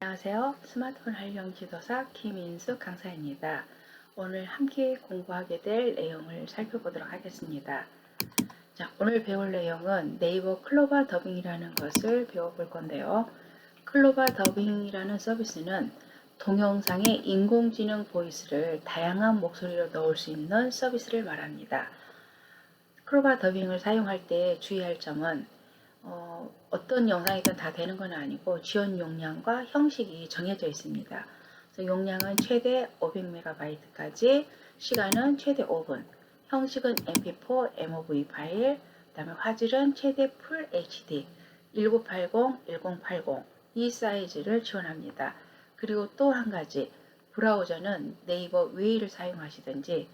안녕하세요. 스마트폰 활용 지도사 김인수 강사입니다. 오늘 함께 공부하게 될 내용을 살펴보도록 하겠습니다. 자, 오늘 배울 내용은 네이버 클로바 더빙이라는 것을 배워볼 건데요. 클로바 더빙이라는 서비스는 동영상에 인공지능 보이스를 다양한 목소리로 넣을 수 있는 서비스를 말합니다. 클로바 더빙을 사용할 때 주의할 점은 어, 어떤 영상이든 다 되는 건 아니고 지원 용량과 형식이 정해져 있습니다. 그래서 용량은 최대 500MB까지, 시간은 최대 5분, 형식은 MP4, MOV 파일, 그 다음에 화질은 최대 Full HD 1980, 1080 이 사이즈를 지원합니다. 그리고 또 한 가지 브라우저는 네이버 웨이를 사용하시든지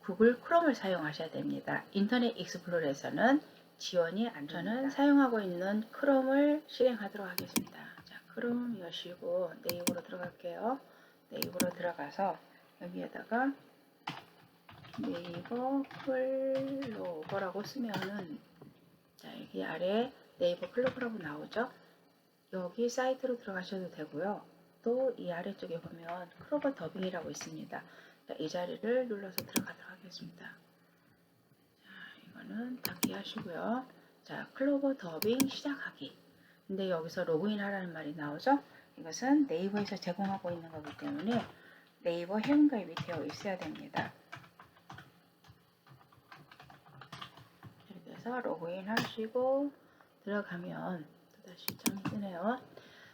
구글 크롬을 사용하셔야 됩니다. 인터넷 익스플로러에서는 지원이 안 저는 사용하고 있는 크롬을 실행하도록 하겠습니다. 자, 크롬 여시고 네이버로 들어갈게요. 네이버로 들어가서 여기에다가 네이버 클로버라고 쓰면은 자, 여기 아래 네이버 클로버라고 나오죠. 여기 사이트로 들어가셔도 되고요. 또 이 아래쪽에 보면 클로버 더빙이라고 있습니다. 자, 이 자리를 눌러서 들어가도록 하겠습니다. 이거는 닫기 하시고요. 자, 클로버 더빙 시작하기. 근데 여기서 로그인 하라는 말이 나오죠? 이것은 네이버에서 제공하고 있는 거기 때문에 네이버 회원가입이 되어 있어야 됩니다. 이렇게 해서 로그인 하시고 들어가면 또다시 창이 뜨네요.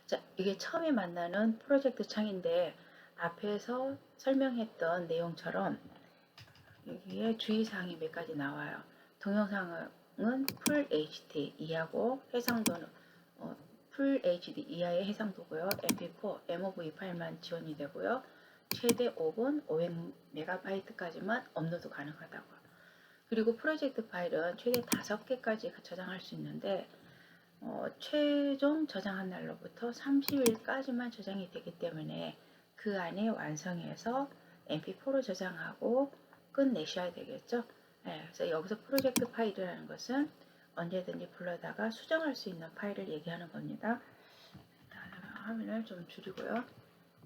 자, 이게 처음에 만나는 프로젝트 창인데 앞에서 설명했던 내용처럼 여기에 주의사항이 몇 가지 나와요. 동영상은 풀 HD 이하고 해상도는 어, 풀 HD 이하의 해상도고요. MP4, MOV 파일만 지원이 되고요. 최대 5분 500MB까지만 업로드 가능하다고요. 그리고 프로젝트 파일은 최대 5개까지 저장할 수 있는데 어, 최종 저장한 날로부터 30일까지만 저장이 되기 때문에 그 안에 완성해서 MP4로 저장하고 끝내셔야 되겠죠. 네, 그래서 여기서 프로젝트 파일이라는 것은 언제든지 불러다가 수정할 수 있는 파일을 얘기하는 겁니다. 화면을 좀 줄이고요.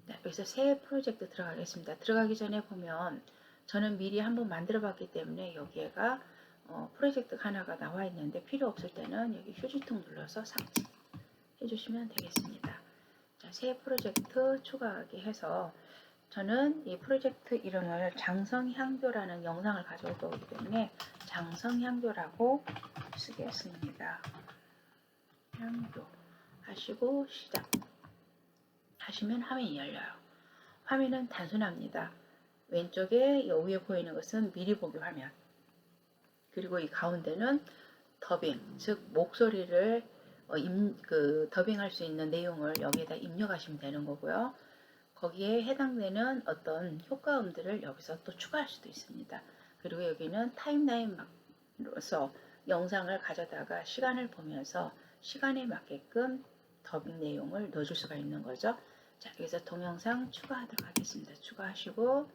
네, 여기서 새 프로젝트 들어가겠습니다. 들어가기 전에 보면 저는 미리 한번 만들어 봤기 때문에 여기에가 어, 프로젝트 하나가 나와 있는데 필요 없을 때는 여기 휴지통 눌러서 삭제 해주시면 되겠습니다. 자, 새 프로젝트 추가하기 해서 저는 이 프로젝트 이름을 장성향교라는 영상을 가져올 거기 때문에 장성향교라고 쓰겠습니다. 향교 하시고 시작 하시면 화면이 열려요. 화면은 단순합니다. 왼쪽에 이 위에 보이는 것은 미리 보기 화면 그리고 이 가운데는 더빙 즉 목소리를 어, 임, 그 더빙할 수 있는 내용을 여기에다 입력하시면 되는 거고요. 거기에 해당되는 어떤 효과음들을 여기서 또 추가할 수도 있습니다. 그리고 여기는 타임라인으로서 영상을 가져다가 시간을 보면서 시간에 맞게끔 더빙 내용을 넣어줄 수가 있는 거죠. 자, 여기서 동영상 추가하도록 하겠습니다. 추가하시고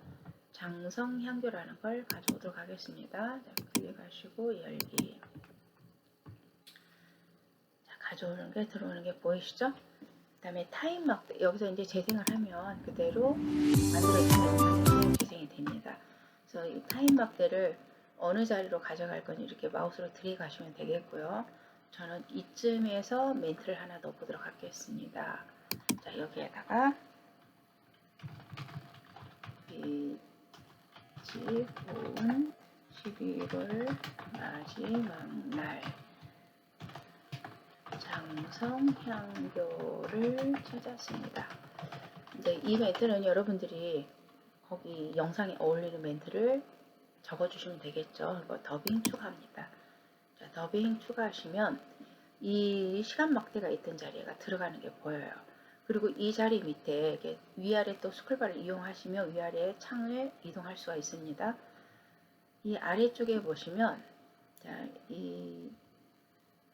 장성향교라는 걸 가져오도록 하겠습니다. 자, 클릭하시고 열기. 자, 가져오는 게 들어오는 게 보이시죠? 그다음에 타임 막대 여기서 이제 재생을 하면 그대로 만들어진 영상이 재생이 됩니다. 그래서 이 타임 막대를 어느 자리로 가져갈 건지 이렇게 마우스로 들이가시면 되겠고요. 저는 이쯤에서 멘트를 하나 넣어보도록 하겠습니다. 자 여기에다가 빛이 고운 11월 마지막 날 장성향교를 찾았습니다. 이제 이 멘트는 여러분들이 거기 영상에 어울리는 멘트를 적어주시면 되겠죠. 이거 더빙 추가합니다. 자, 더빙 추가하시면 이 시간 막대가 있던 자리가 들어가는 게 보여요. 그리고 이 자리 밑에 위아래 또 스크롤바를 이용하시면 위아래 창을 이동할 수가 있습니다. 이 아래쪽에 보시면 자, 이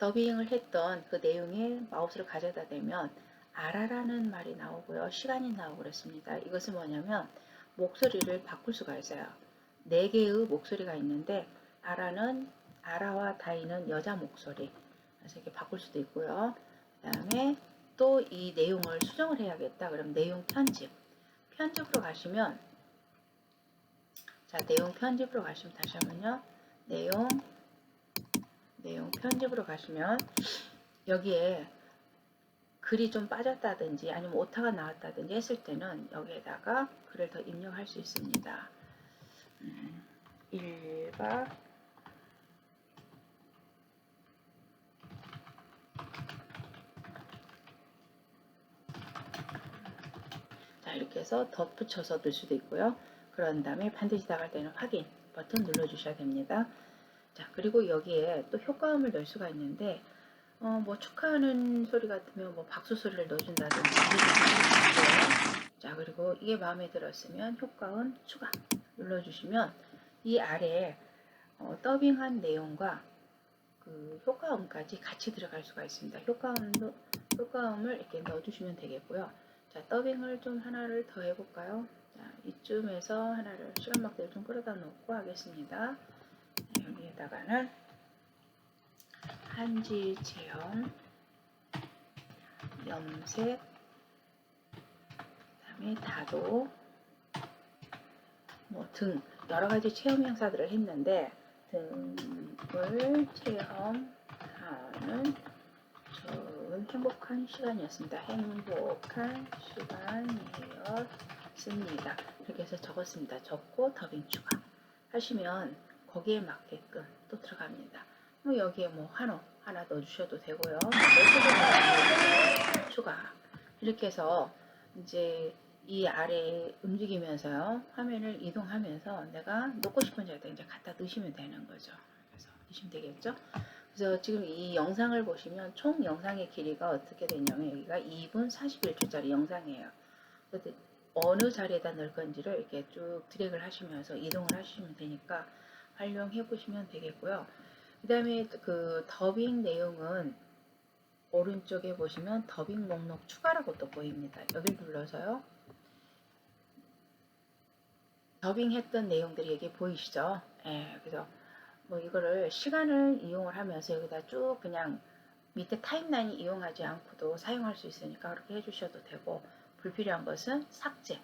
더빙을 했던 그 내용에 마우스를 가져다 대면 알아라는 말이 나오고요. 시간이 나오고 그렇습니다. 이것은 뭐냐면 목소리를 바꿀 수가 있어요. 네 개의 목소리가 있는데 아라는 아라와 다이는 여자 목소리. 그래서 이렇게 바꿀 수도 있고요. 그 다음에 또 이 내용을 수정을 해야겠다. 그럼 내용 편집. 편집으로 가시면 자 내용 편집으로 가시면 다시 한번요. 내용 내용 편집으로 가시면 여기에 글이 좀 빠졌다든지 아니면 오타가 나왔다든지 했을 때는 여기에다가 글을 더 입력할 수 있습니다. 음, 1박 자 이렇게 해서 덧붙여서 넣을 수도 있고요. 그런 다음에 반드시 나갈 때는 확인 버튼 눌러주셔야 됩니다. 자 그리고 여기에 또 효과음을 넣을 수가 있는데 어, 뭐 축하하는 소리 같으면 뭐 박수 소리를 넣어준다든지. 자 그리고 이게 마음에 들었으면 효과음 추가 눌러주시면 이 아래에 어, 더빙한 내용과 그 효과음까지 같이 들어갈 수가 있습니다. 효과음도 효과음을 이렇게 넣어주시면 되겠고요. 자 더빙을 좀 하나를 더 해볼까요? 자 이쯤에서 하나를 시간 막대를 좀 끌어다 놓고 하겠습니다. 자, 여기에다가는 한지 체험 염색 그다음에 다도 뭐 등 여러 가지 체험 행사들을 했는데 등을 체험하는 좋은 행복한 시간이었습니다. 행복한 시간이었습니다. 이렇게 해서 적었습니다. 적고 더빙 추가 하시면 거기에 맞게끔 또 들어갑니다. 뭐 여기에 뭐 한어 하나 넣어주셔도 되고요. 뭐 추가 이렇게 해서 이제 이 아래에 움직이면서요 화면을 이동하면서 내가 넣고 싶은 자리에 이제 갖다 넣으시면 되는 거죠. 그래서 넣으시면 되겠죠. 그래서 지금 이 영상을 보시면 총 영상의 길이가 어떻게 되냐면 여기가 2분 41초짜리 영상이에요. 어느 자리에다 넣을 건지를 이렇게 쭉 드래그를 하시면서 이동을 하시면 되니까 활용해 보시면 되겠고요. 그 다음에 그 더빙 내용은 오른쪽에 보시면 더빙 목록 추가라고 또 보입니다. 여기 눌러서요. 더빙했던 내용들이 여기 보이시죠? 예, 그래서 뭐 이거를 시간을 이용을 하면서 여기다 쭉 그냥 밑에 타임라인 이용하지 않고도 사용할 수 있으니까 그렇게 해주셔도 되고 불필요한 것은 삭제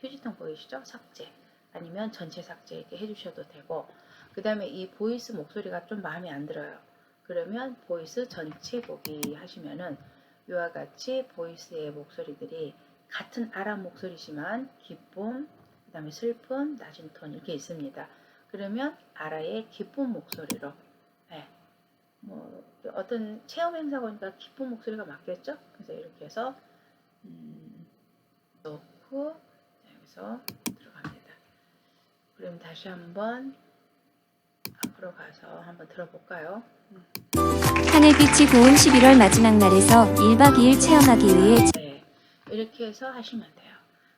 휴지통 보이시죠? 삭제 아니면 전체 삭제 이렇게 해주셔도 되고 그 다음에 이 보이스 목소리가 좀 마음에 안 들어요. 그러면 보이스 전체 보기 하시면은 이와 같이 보이스의 목소리들이 같은 아람 목소리지만 기쁨, 그 다음에 슬픔, 낮은 톤 이렇게 있습니다. 그러면 아라의 기쁜 목소리로 네. 뭐 어떤 체험 행사 보니까 기쁜 목소리가 맞겠죠? 그래서 이렇게 해서 음, 넣고 여기서. 그럼 다시 한번 앞으로 가서 한번 들어볼까요? 하늘 빛이 고운 11월 마지막 날에서 1박 2일 체험하기 위해 네, 이렇게 해서 하시면 돼요.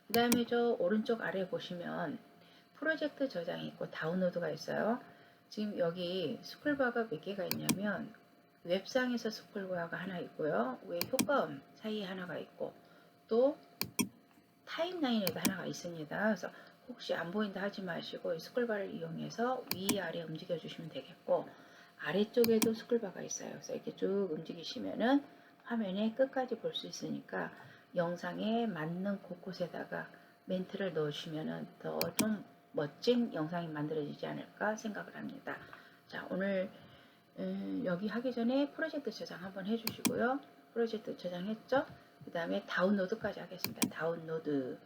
그 다음에 저 오른쪽 아래 보시면 프로젝트 저장이 있고 다운로드가 있어요. 지금 여기 스쿨바가 몇 개가 있냐면 웹상에서 스쿨바가 하나 있고요. 외 효과음 사이에 하나가 있고 또 타임라인에도 하나가 있습니다. 그래서 혹시 안 보인다 하지 마시고 이 스쿨바를 이용해서 위아래 움직여 주시면 되겠고 아래쪽에도 스쿨바가 있어요. 그래서 이렇게 쭉 움직이시면은 화면에 끝까지 볼 수 있으니까 영상에 맞는 곳곳에다가 멘트를 넣으시면은 더 좀 멋진 영상이 만들어지지 않을까 생각을 합니다. 자, 오늘 음, 여기 하기 전에 프로젝트 저장 한번 해주시고요. 프로젝트 저장했죠? 그 다음에 다운로드까지 하겠습니다. 다운로드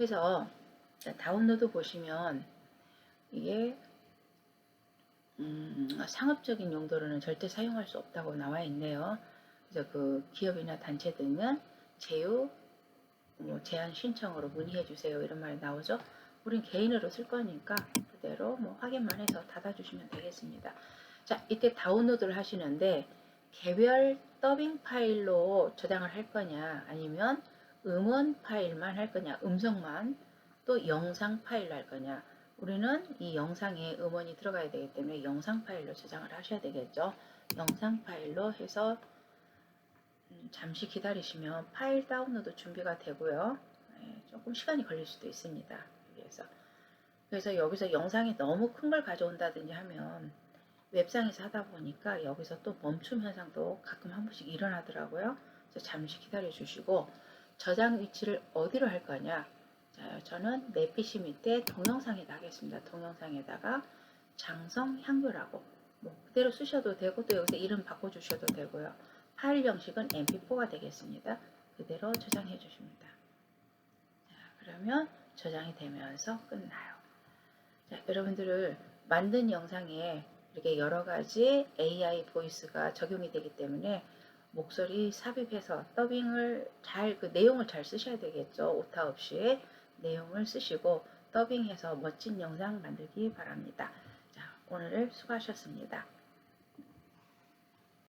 해서 자, 다운로드 보시면 이게 음, 상업적인 용도로는 절대 사용할 수 없다고 나와 있네요. 그래서 그 기업이나 단체들은 제휴 뭐 제한 신청으로 문의해 주세요 이런 말이 나오죠. 우린 개인으로 쓸 거니까 그대로 뭐 확인만 해서 닫아주시면 되겠습니다. 자 이때 다운로드를 하시는데 개별 더빙 파일로 저장을 할 거냐 아니면 음원 파일만 할 거냐 음성만 또 영상 파일로 할 거냐 우리는 이 영상에 음원이 들어가야 되기 때문에 영상 파일로 저장을 하셔야 되겠죠. 영상 파일로 해서 음, 잠시 기다리시면 파일 다운로드 준비가 되고요. 예, 조금 시간이 걸릴 수도 있습니다. 그래서 그래서 여기서 영상이 너무 큰 걸 가져온다든지 하면 웹상에서 하다 보니까 여기서 또 멈춤 현상도 가끔 한 번씩 일어나더라고요. 자, 잠시 기다려 주시고 저장 위치를 어디로 할 거냐? 자, 저는 내 PC 밑에 동영상에다 하겠습니다. 동영상에다가 장성 향교라고 뭐 그대로 쓰셔도 되고 또 여기서 이름 바꿔 주셔도 되고요. 파일 형식은 mp4가 되겠습니다. 그대로 저장해 주십니다. 자, 그러면 저장이 되면서 끝나요. 자, 여러분들을 만든 영상에 이렇게 여러 가지 AI 보이스가 적용이 되기 때문에 목소리 삽입해서 더빙을 잘, 그 내용을 잘 쓰셔야 되겠죠. 오타 없이 내용을 쓰시고 더빙해서 멋진 영상 만들기 바랍니다. 자, 오늘 수고하셨습니다.